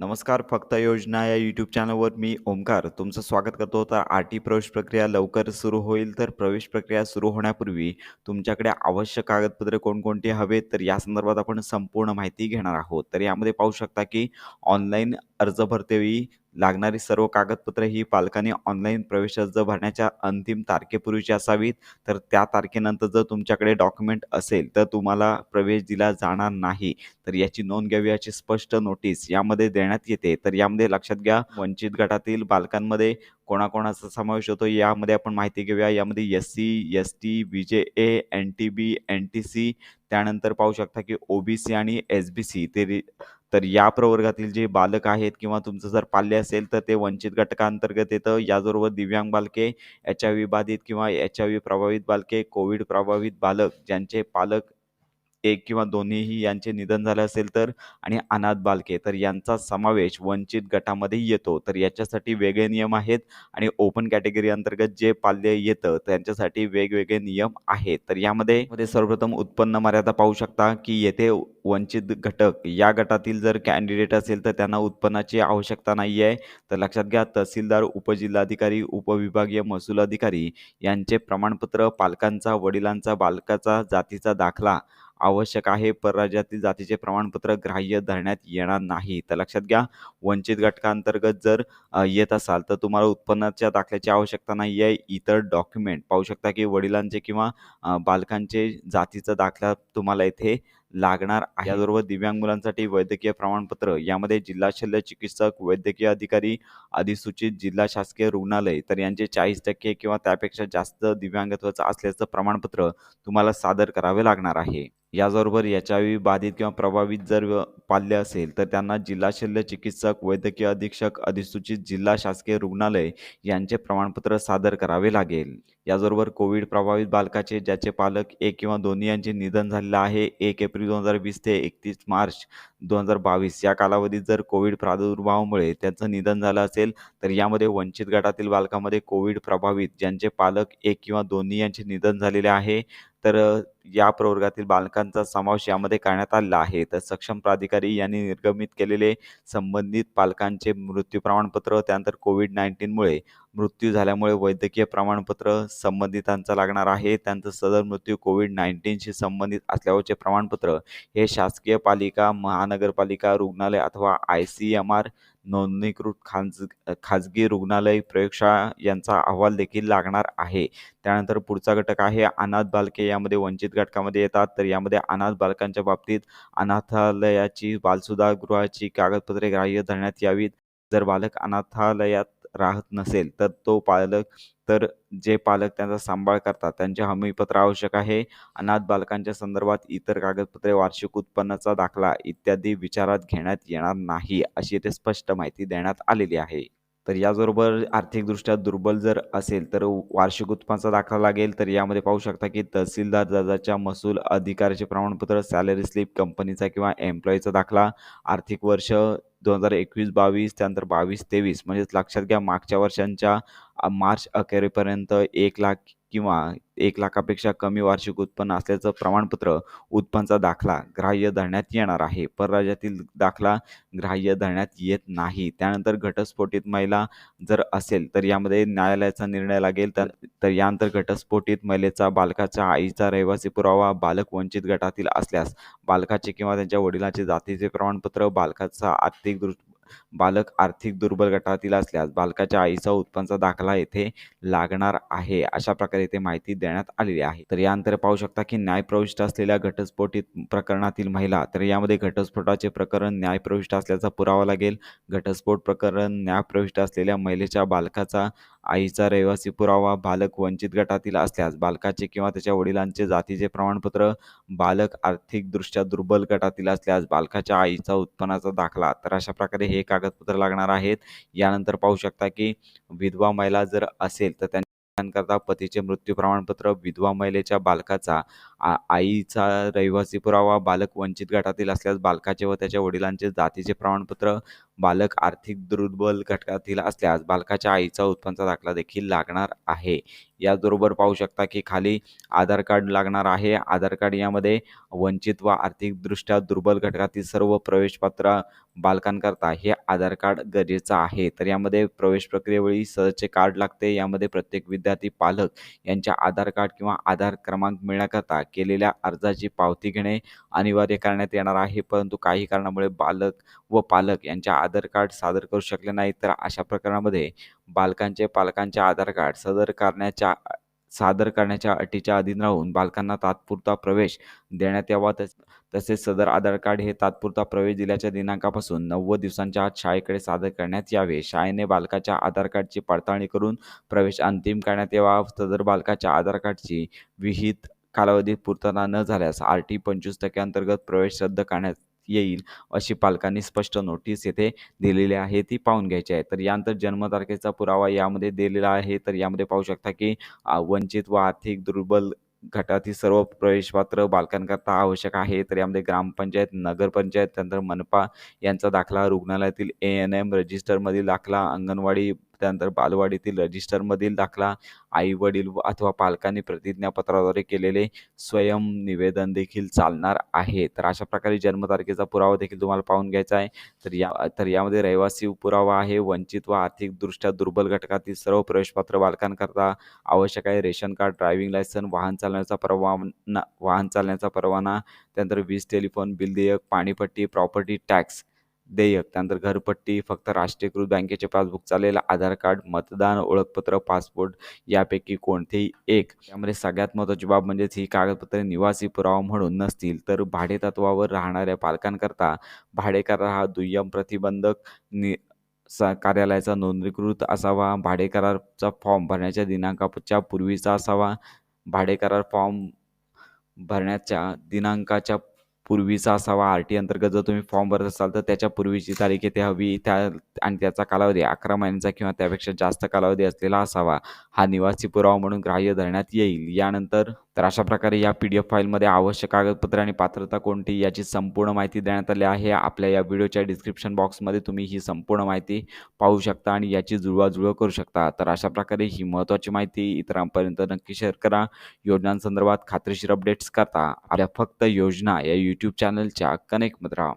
नमस्कार फक्त योजना या यूट्यूब चॅनलवर मी ओमकार. तुमचं स्वागत करतो. तर आर टी प्रवेश प्रक्रिया लवकर सुरू होईल तर प्रवेश प्रक्रिया सुरू होण्यापूर्वी तुमच्याकडे आवश्यक कागदपत्रे कोणकोणती हवेत? तर या संदर्भात आपण संपूर्ण माहिती घेणार आहोत. तर यामध्ये पाहू शकता की ऑनलाईन अर्ज भरतेवेळी लागणारी सर्व कागदपत्रे ही पालकांनी ऑनलाईन प्रवेश अर्ज भरण्याच्या अंतिम तारखेपूर्वीची असावीत. तर त्या तारखेनंतर जर तुमच्याकडे डॉक्युमेंट असेल तर तुम्हाला प्रवेश दिला जाणार नाही. तर याची नोंद घ्यावी याची स्पष्ट नोटीस यामध्ये देण्यात येते. तर यामध्ये लक्षात घ्या वंचित गटातील बालकांमध्ये कोणाकोणाचा समावेश होतो यामध्ये आपण माहिती घेऊया. यामध्ये S C S T B J A N T B N T C त्यानंतर पाहू शकता की ओ बी सी आणि एस बी सी ते तर या प्रवर्गातील जे बालक आहेत किंवा तुमचं जर पाल्य असेल तर ते वंचित घटकांतर्गत येतं. याचबरोबर दिव्यांग बालके एच आय व्ही बाधित किंवा एच आय व्ही प्रभावित बालके कोविड प्रभावित बालक ज्यांचे पालक एक किंवा दोन्हीही यांचे निधन झाले असेल तर आणि अनाथ बालके तर यांचा समावेश वंचित गटामध्ये येतो. तर याच्यासाठी वेगळे नियम आहेत आणि ओपन कॅटेगरी अंतर्गत जे पाल्य येतं त्यांच्यासाठी वेगवेगळे नियम आहेत. तर यामध्ये मध्ये सर्वप्रथम उत्पन्न मर्यादा पाहू शकता की येथे वंचित घटक या गटातील जर कॅन्डिडेट असेल तर त्यांना उत्पन्नाची आवश्यकता नाही आहे तर लक्षात घ्या तहसीलदार उपजिल्हाधिकारी उपविभागीय महसूल अधिकारी यांचे प्रमाणपत्र पालकांचा वडिलांचा बालकाचा जातीचा दाखला आवश्यक आहे. परराज्यातील जातीचे प्रमाणपत्र ग्राह्य धरण्यात येणार नाही. तर लक्षात घ्या वंचित घटकांतर्गत जर येत असाल तर तुम्हाला उत्पन्नाच्या दाखल्याची आवश्यकता नाही आहे. इतर डॉक्युमेंट पाहू शकता की वडिलांचे किंवा बालकांचे जातीचा दाखला तुम्हाला इथे लागणार आहे. याबरोबर दिव्यांग मुलांसाठी वैद्यकीय प्रमाणपत्र यामध्ये जिल्हा शल्य चिकित्सक वैद्यकीय अधिकारी अधिसूचित जिल्हा शासकीय रुग्णालय तर यांचे चाळीस टक्के किंवा त्यापेक्षा जास्त दिव्यांगत्वाचं असल्याचं प्रमाणपत्र तुम्हाला सादर करावे लागणार आहे. याचबरोबर एच आय व्ही बाधित किंवा प्रभावित जर पाल्य असेल तर त्यांना जिल्हा शल्य चिकित्सक वैद्यकीय अधीक्षक अधिसूचित जिल्हा शासकीय रुग्णालय यांचे प्रमाणपत्र सादर करावे लागेल. याचबरोबर कोविड प्रभावित बालकाचे ज्याचे पालक एक किंवा दोन्ही यांचे निधन झालेलं आहे एक एप्रिल दोन हजार वीस ते एकतीस मार्च दोन हजार बावीस या कालावधीत जर कोविड प्रादुर्भावामुळे त्यांचं निधन झालं असेल तर यामध्ये वंचित गटातील बालकामध्ये कोविड प्रभावित ज्यांचे पालक एक किंवा दोन्ही यांचे निधन झालेले आहे तर या प्रवर्गातील बालकांचा समावेश यामध्ये करण्यात आलेला आहे. तर सक्षम प्राधिकारी यांनी निर्गमित केलेले संबंधित पालकांचे मृत्यू प्रमाणपत्र त्यानंतर कोविड नाईन्टीनमुळे मृत्यू झाल्यामुळे वैद्यकीय प्रमाणपत्र संबंधितांचा लागणार आहे. त्यांचं सदर मृत्यू कोविड नाईन्टीनशी संबंधित असल्यावरचे प्रमाणपत्र हे शासकीय पालिका महानगरपालिका रुग्णालय अथवा आय सी एम आर नोंदणीकृत खाज खाजगी रुग्णालय प्रयोगशाळा यांचा अहवाल देखील लागणार आहे. त्यानंतर पुढचा घटक आहे अनाथ बालके यामध्ये वंचित घटकामध्ये येतात. तर यामध्ये अनाथ बालकांच्या बाबतीत अनाथालयाची बालसुधारगृहाची कागदपत्रे ग्राह्य धरण्यात यावीत. जर बालक अनाथालयात राहत नसेल तर तो पालक तर जे पालक त्यांचा सांभाळ करतात त्यांचे हमीपत्र आवश्यक आहे. अनाथ बालकांच्या संदर्भात इतर कागदपत्रे वार्षिक उत्पन्नाचा दाखला इत्यादी विचारात घेण्यात येणार नाही अशी येथे स्पष्ट माहिती देण्यात आलेली आहे. तर याचबरोबर आर्थिकदृष्ट्या दुर्बल जर असेल तर वार्षिक उत्पन्नाचा दाखला लागेल. तर यामध्ये पाहू शकता की तहसीलदार दर्जाच्या महसूल अधिकाऱ्याचे प्रमाणपत्र सॅलरी स्लिप कंपनीचा किंवा एम्प्लॉईचा दाखला आर्थिक वर्ष दोन हजार एकवीस बावीस त्यानंतर बावीस तेवीस म्हणजेच लक्षात घ्या मागच्या वर्षांच्या मार्च अखेरीपर्यंत एक लाख किंवा एक लाखापेक्षा कमी वार्षिक उत्पन्न असल्याचं प्रमाणपत्र उत्पन्नाचा दाखला ग्राह्य धरण्यात येणार आहे. परराज्यातील दाखला ग्राह्य धरण्यात येत नाही. त्यानंतर घटस्फोटित महिला जर असेल तर यामध्ये न्यायालयाचा निर्णय लागेल. तर यानंतर घटस्फोटित महिलेचा बालकाच्या आईचा रहिवासी पुरावा बालक वंचित गटातील असल्यास बालकाचे किंवा त्यांच्या वडिलांचे जातीचे प्रमाणपत्र बालकाचा आर्थिक दृ बालक आर्थिक दुर्बल गटातील असल्यास बालकाच्या आईचा उत्पन्नाचा दाखला येथे लागणार आहे अशा प्रकारे इथे माहिती देण्यात आलेली आहे. तर यानंतर पाहू शकता की न्यायप्रविष्ट असलेल्या घटस्फोटित प्रकरणातील महिला तर यामध्ये घटस्फोटाचे प्रकरण न्यायप्रविष्ट असल्याचा पुरावा लागेल. घटस्फोट प्रकरण न्यायप्रविष्ट असलेल्या महिलेच्या बालकाचा आईचा रहिवासी पुरावा बालक वंचित गटातील असल्यास बालकाचे किंवा त्याच्या वडिलांचे जातीचे प्रमाणपत्र बालक आर्थिकदृष्ट्या दुर्बल गटातील असल्यास बालकाच्या आईचा उत्पन्नाचा दाखला तर अशा प्रकारे हे कागदपत्र लागणार आहेत. यानंतर पाहू शकता की विधवा महिला जर असेल तर त्यांकरता पतीचे मृत्यू प्रमाणपत्र विधवा महिलेच्या बालकाचा आईचा रहिवासी पुरावा बालक वंचित गटातील असल्यास बालकाचे व त्याच्या वडिलांचे जातीचे प्रमाणपत्र बालक आर्थिक दुर्बल घटकातील असल्यास बालकाच्या आईचा उत्पन्नाचा दाखला देखील लागणार आहे. याचबरोबर पाहू शकता की खाली आधार कार्ड लागणार आहे. आधार कार्ड यामध्ये वंचित व आर्थिकदृष्ट्या दुर्बल घटकातील सर्व प्रवेशपात्र बालकांकरता हे आधार कार्ड गरजेचं आहे. तर यामध्ये प्रवेश प्रक्रियेवेळी सहजचे कार्ड लागते. यामध्ये प्रत्येक विद्यार्थी पालक यांच्या आधार कार्ड किंवा आधार क्रमांक मिळण्याकरता केलेल्या अर्जाची पावती घेणे अनिवार्य करण्यात येणार आहे. परंतु काही कारणामुळे बालक व पालक यांच्या आधार कार्ड सादर करू शकले नाही तर अशा प्रकरणामध्ये बालकांचे पालकांचे आधार कार्ड सदर करण्याच्या सादर करण्याच्या अटीच्या अधीन राहून बालकांना तात्पुरता प्रवेश देण्यात यावा. तस तसेच सदर आधार कार्ड हे तात्पुरता प्रवेश दिल्याच्या दिनांकापासून नव्वद दिवसांच्या आत शाळेकडे सादर करण्यात यावे. शाळेने बालकाच्या आधार कार्डची पडताळणी करून प्रवेश अंतिम करण्यात यावा. सदर बालकाच्या आधार कार्डची विहित कालावधीत पूर्तता न झाल्यास आर टी पंचवीस टक्के अंतर्गत प्रवेश रद्द करण्यात येईल अशी पालकांनी स्पष्ट नोटीस येथे दिलेली आहे ती पाहून घ्यायची आहे. तर यानंतर जन्मतारखेचा पुरावा यामध्ये दिलेला आहे. तर यामध्ये पाहू शकता की वंचित व आर्थिक दुर्बल गटातील सर्व प्रवेशपात्र बालकांकरता आवश्यक आहे. तर यामध्ये ग्रामपंचायत नगरपंचायत त्यानंतर मनपा यांचा दाखला रुग्णालयातील ए एन एम रजिस्टरमधील दाखला अंगणवाडी त्यानंतर बालवाडीतील रजिस्टरमधील दाखला आई वडील अथवा पालकांनी प्रतिज्ञापत्राद्वारे केलेले स्वयं निवेदन देखील चालणार आहे. तर अशा प्रकारे जन्मतारखेचा पुरावा देखील तुम्हाला पाहून घ्यायचा आहे. तर या तर यामध्ये रहिवासी पुरावा आहे. वंचित व आर्थिकदृष्ट्या दुर्बल घटकातील सर्व प्रवेशपत्र बालकांकरता आवश्यक आहे. रेशन कार्ड ड्रायव्हिंग लायसन वाहन चालण्याचा परवाना वाहन चालण्याचा परवाना त्यानंतर वीज टेलिफोन बिल देयक पाणीपट्टी प्रॉपर्टी टॅक्स देयक त्यानंतर घरपट्टी फक्त राष्ट्रीयकृत बँकेचे पासबुक चालेल आधार कार्ड मतदान ओळखपत्र पासपोर्ट यापैकी कोणतेही एक. त्यामध्ये सगळ्यात महत्त्वाची बाब म्हणजेच ही कागदपत्रे निवासी पुरावा म्हणून नसतील तर भाडेतत्वावर राहणाऱ्या पालकांकरता भाडेकरार हा दुय्यम प्रतिबंधक नि स कार्यालयाचा नोंदणीकृत असावा. भाडेकरारचा फॉर्म भरण्याच्या दिनांकाच्या पूर्वीचा असावा. भाडेकरार फॉर्म भरण्याच्या दिनांकाच्या पूर्वीचा असावा आर टी अंतर्गत जर तुम्ही फॉर्म भरत असाल तर त्याच्या पूर्वीची तारीख येथे हवी. त्या आणि त्याचा कालावधी अकरा महिन्यांचा किंवा त्यापेक्षा जास्त कालावधी असलेला असावा. हा निवासी पुरावा म्हणून ग्राह्य धरण्यात येईल. यानंतर तर अशा प्रकारे या पी डी एफ फाईलमध्ये आवश्यक कागदपत्रे आणि पात्रता कोणती याची संपूर्ण माहिती देण्यात आली आहे. आपल्या या व्हिडिओच्या डिस्क्रिप्शन बॉक्समध्ये तुम्ही ही संपूर्ण माहिती पाहू शकता आणि याची जुळवाजुळव करू शकता. तर अशा प्रकारे ही महत्त्वाची माहिती इतरांपर्यंत नक्की शेअर करा. योजनांसंदर्भात खात्रीशीर अपडेट्स करता. आपल्या फक्त योजना या यूट्यूब चॅनलच्या कनेक्ट राहा.